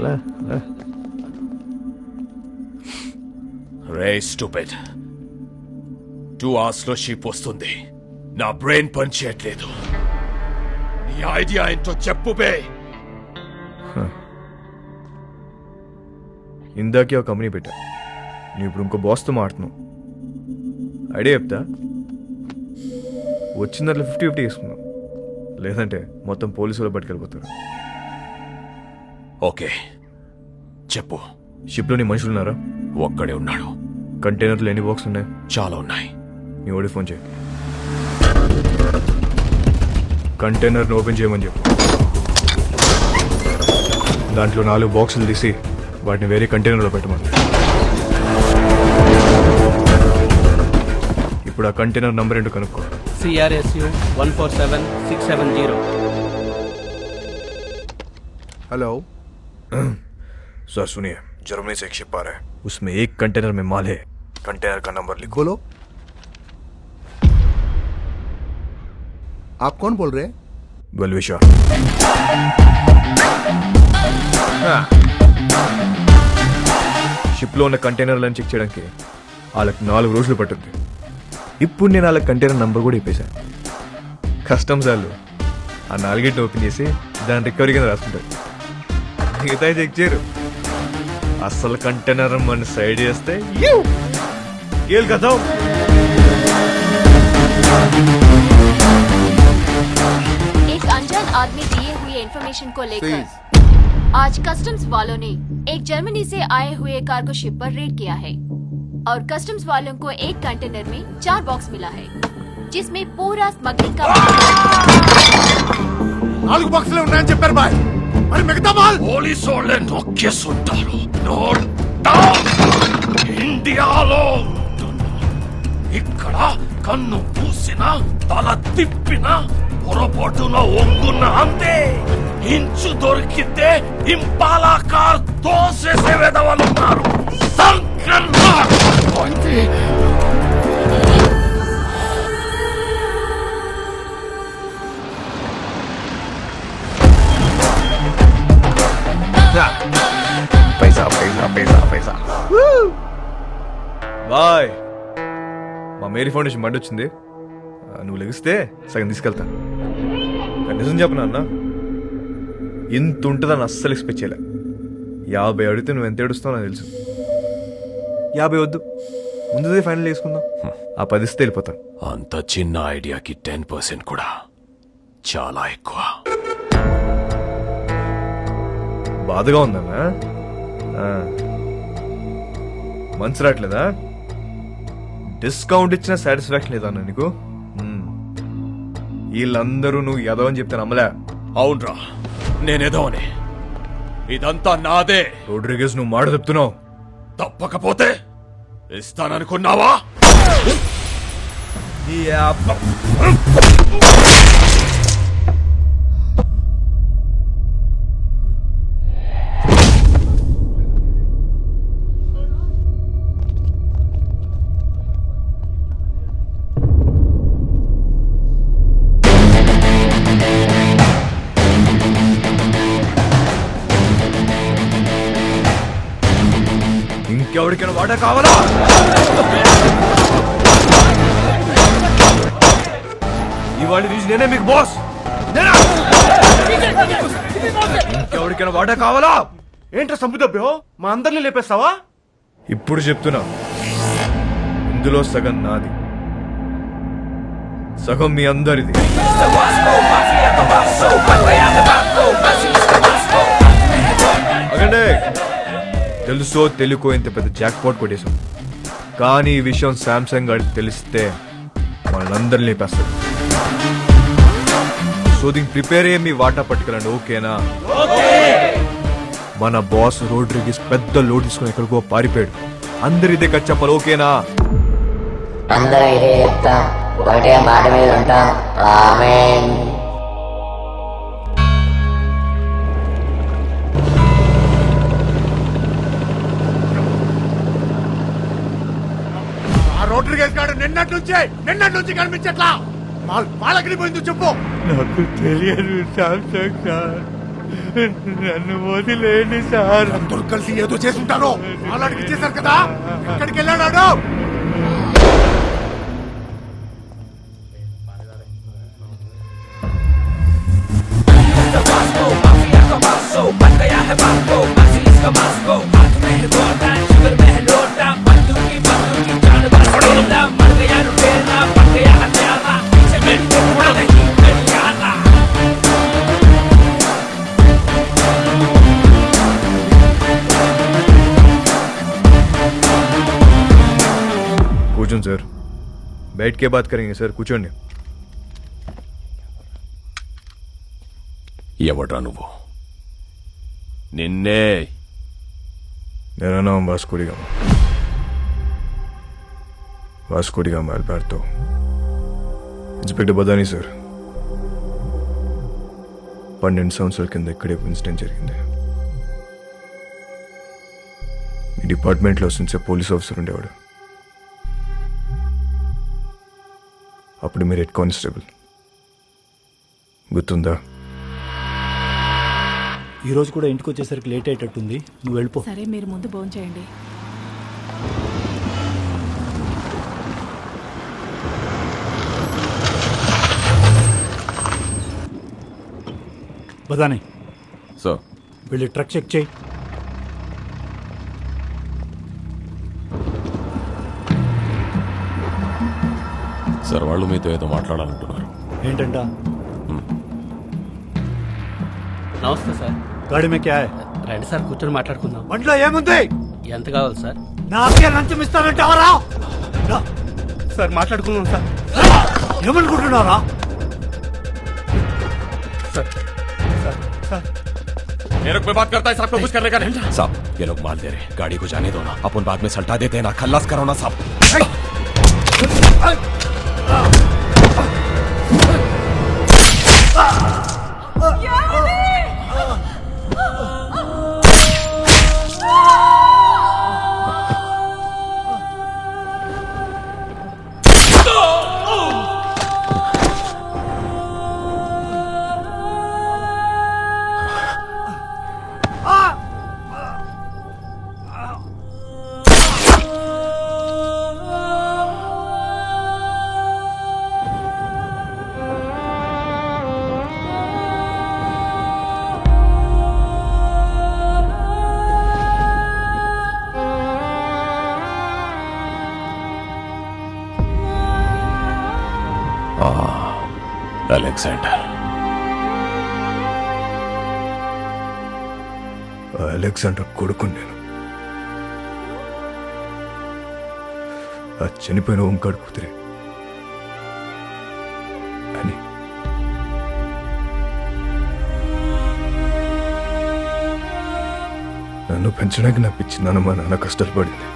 రా రా. రే స్టూపిడ్. టూ అవర్స్లో షీప్ వస్తుంది. నా బ్రెయిన్ పనిచేయట్లేదు నీ ఐడియా ఏంటో చెప్పు బే. ఇందాకే ఒక కంపెనీ పెట్టా. నువ్వు ఇప్పుడు ఇంకో బాస్తో మాడుతున్నావు ఐడియా చెప్తా? వచ్చిన దాంట్లో ఫిఫ్టీ ఫిఫ్టీ తీసుకున్నాం లేదంటే మొత్తం పోలీసులు పట్టుకెళ్ళిపోతారు. ఓకే. చెప్పు. షిప్లో నీ మనుషులు ఉన్నారా ఒక్కడే ఉన్నాడు. కంటైనర్లు ఎన్ని బాక్స్ ఉన్నాయి? చాలా ఉన్నాయి. నీ ఓడి ఫోన్ చేయి. కంటైనర్ని ఓపెన్ చేయమని చెప్పు. దాంట్లో నాలుగు బాక్సులు తీసి వాటిని వేరే కంటైనర్లో పెట్టమని. ఇప్పుడు ఆ కంటైనర్ నంబర్ ఏంటో కనుక్కో. CRSU 147670. हेलो सर सुनिए जर्मनी से एक शिप आ रहा है उसमें एक कंटेनर में माल है कंटेनर का नंबर लिखो बोलो आप कौन बोल रहे हैं వెల్విషా షిప్లో ఉన్న కంటైనర్లను చెక్ చేయడానికి వాళ్ళకి నాలుగు రోజులు పట్టుద్ది ఇప్పుడు నేను వాళ్ళ కంటైనర్ నంబర్ కూడా ఇప్పేశాను కస్టమ్స్ వాళ్ళు ఆ నాలుగింటిని ఓపెన్ చేసి దాని రికవరీ కింద రాసుకుంటారు మిగతా చెక్ చేయరు అసలు కంటైనర్ మన సైడ్ చేస్తే ఏలు కదా एक अनजान आदमी दिए हुए इन्फॉर्मेशन को लेकर आज कस्टम्स वालों ने एक जर्मनी से आए हुए कार्गो शिप पर रेड किया है और कस्टम्स वालों को एक कंटेनर में चार बॉक्स मिला है जिसमें पूरा स्मगलिंग का నాలుగు బాక్సులే ఉన్నాయని చెప్పారు బాయ్ మరి మిగతా మాల్ పోలీసు వాళ్ళే నొక్కేస్తుంటారు నోట్ ఇండియాలో. ఇక్కడ కన్ను పూసిన తల తిప్పిన పొరపాటున ఒంగున్న అంతే. ఇంచు దొరికితే ఇంపాలా కార్ తోసేసే వెదవలున్నారు. సంకన్నా పైసా. పైసా పైసా పైసా బాయ్. మా మేరీ ఫౌండేషన్ మండి వచ్చింది. నువ్వు లెగిస్తే సగం తీసుకెళ్తా. నిజం చెప్పనా అన్న ఇంత ఉంటుందని అస్సలు ఎక్స్పెక్ట్ చేయలే. యాభై అడిగితే నువ్వు ఎంత ఏడుస్తావు నాకు తెలుసు. యాభై వద్దు. ముందుదే ఫైనల్ చేసుకుందాం. ఆ పది ఇస్తే వెళ్ళిపోతాను. అంత చిన్న ఐడియాకి టెన్ పర్సెంట్ కూడా చాలా ఎక్కువ. బాధగా ఉందన్నా. మనసు రావట్లేదా డిస్కౌంట్ ఇచ్చిన సాటిస్ఫాక్షన్ లేదా నీకు. వీళ్ళందరూ నువ్వు ఎదవ అని చెప్తే నమ్మలే. అవునరా నేనేదో అని ఇదంతా నాదే. రోడ్రిగేస్ నువ్వు మాట చెప్తున్నావు. తప్పకపోతే ఇస్తాననుకున్నావా? ఇంకెవరికైనా వాట కావాలా? ఇవాళ నుంచి నేనే మీకు బాస్ ఇంకెవరికైనా వాట కావాలా? ఏంట్రా సంపుదబ్బో మా అందరిని లేపేస్తావా? ఇప్పుడు చెప్తున్నా. ఇందులో సగం నాది. సగం మీ అందరిది. అగండే! తెలుసో తెలుకో ఇంత పెద్ద జాక్ పాట్ కొట్టేశాం. కానీ ఈ విషయం శాంసంగ్ గారికి తెలిస్తే వాళ్ళందరినీ లేపేస్తాడు సో దీనికి ప్రిపేర్ అయ్యే మీ వాటా పట్టుకెళ్ళండి ఓకేనా? మన బాస్ రోడ్రిగిస్ పెద్ద లోడ్ తీసుకుని ఎక్కడికో పారిపోయాడు. అందరి ఇదే కట్ చెప్పాలి ఓకేనా? అందరం ఇదే చెప్తాం. ఒకటే మాట మీద ఉంటాం. ఆమేన్. రోటరీ గేస్ గాడు నిన్నటి నుంచే నిన్నటి నుంచి కనిపించట్లా. మాల్ పోయింది చెప్పు. నాకు తెలియదు శాంసంగ్ సార్. నన్ను వదిలేండి సార్. అందరూ కలిసి ఏదో చేసుంటారు అలాంటికి ఇచ్చేశారు కదా? ఎక్కడికి వెళ్ళాడు बैठ के बात करेंगे సార్ కూర్చోండి ఎవడ్రా నువ్వు నిన్నే मेरा नाम Vasco da Gama Vasco da Gama Alberto inspector Badani sir పన్నెండు సంవత్సరాల కింద ఇక్కడే ఇన్సిడెంట్ జరిగింది మీ డిపార్ట్మెంట్లో వస్తుంచే పోలీస్ ఆఫీసర్ ఉండేవాడు అప్పుడు మీరు హెడ్ కానిస్టేబుల్. గుర్తుందా? ఈ రోజు కూడా ఇంటికి వచ్చేసరికి లేట్ అయ్యేటట్టుంది. నువ్వు వెళ్ళిపో. సరే మీరు ముందు భోంచేయండి చేయండి. బదాని సో వెళ్ళి ట్రక్ చెక్ చేయి. సార్ వాళ్ళు మీతో ఏదో మాట్లాడాలంటున్నారు ఏంటంట నమస్తే సార్ గాడి మే క్యా హై? రండి సార్ కూర్చొని మాట్లాడుకుందాం బండిలో ఏముంది ఎంత కావాలి సార్ నాకే లంచం ఇస్తానంటావరా సార్ మాట్లాడుకుందాం సార్ ఏమనుకుంటున్నారా मेरे को बात करता है साहब को कुछ करने का नहीं साहब ये लोग माल दे रहे गाड़ी को जाने दो ना अपन बाद में सल्टा देते हैं ना खल्लास करो ना साहब Oh. అలెగ్జాండర్ అలెగ్జాండర్ కొడుకు నేను. ఆ చనిపోయిన ఓంకాడు కూతురే. అని. నన్ను పెంచడానికి నా పిచ్చి నాన్న మా నాన్న కష్టాలు పడింది.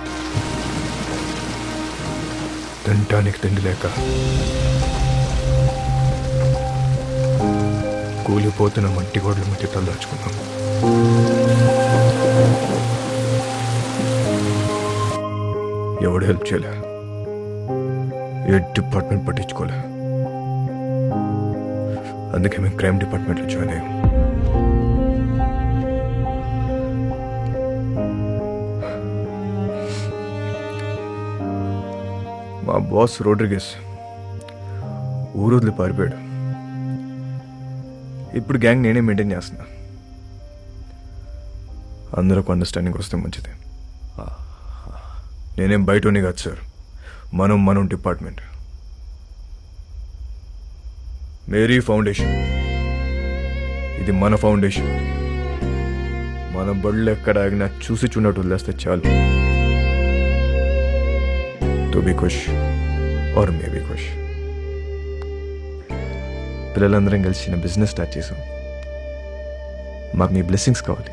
తినటానికి తిండి లేక కూలిపోతున్న మట్టి గోడల మధ్య తల్లాచుకున్నాం ఎవడు హెల్ప్ చేయలే? ఏ డిపార్ట్మెంట్ పట్టించుకోలే? అందుకే మేము క్రైమ్ డిపార్ట్మెంట్లో జాయిన్ అయ్యాం. మా బాస్ రోడ్రిగెస్ ఊరు వదిలి పారిపోయాడు. ఇప్పుడు గ్యాంగ్ నేనే మెయింటైన్ చేస్తున్నా. అందరికి అండర్స్టాండింగ్ వస్తే మంచిది. నేనేం బయటని కాదు సార్. మనం మనం డిపార్ట్మెంట్. Mary foundation. ఇది మన ఫౌండేషన్. మన బళ్ళు ఎక్కడ ఆగినా చూసి చూడట్టు వదిలేస్తే చాలు. To be khush or may be khush పిల్లలందరం కలిసి చిన్న బిజినెస్ స్టార్ట్ చేసాం మాకు మీ బ్లెస్సింగ్స్ కావాలి.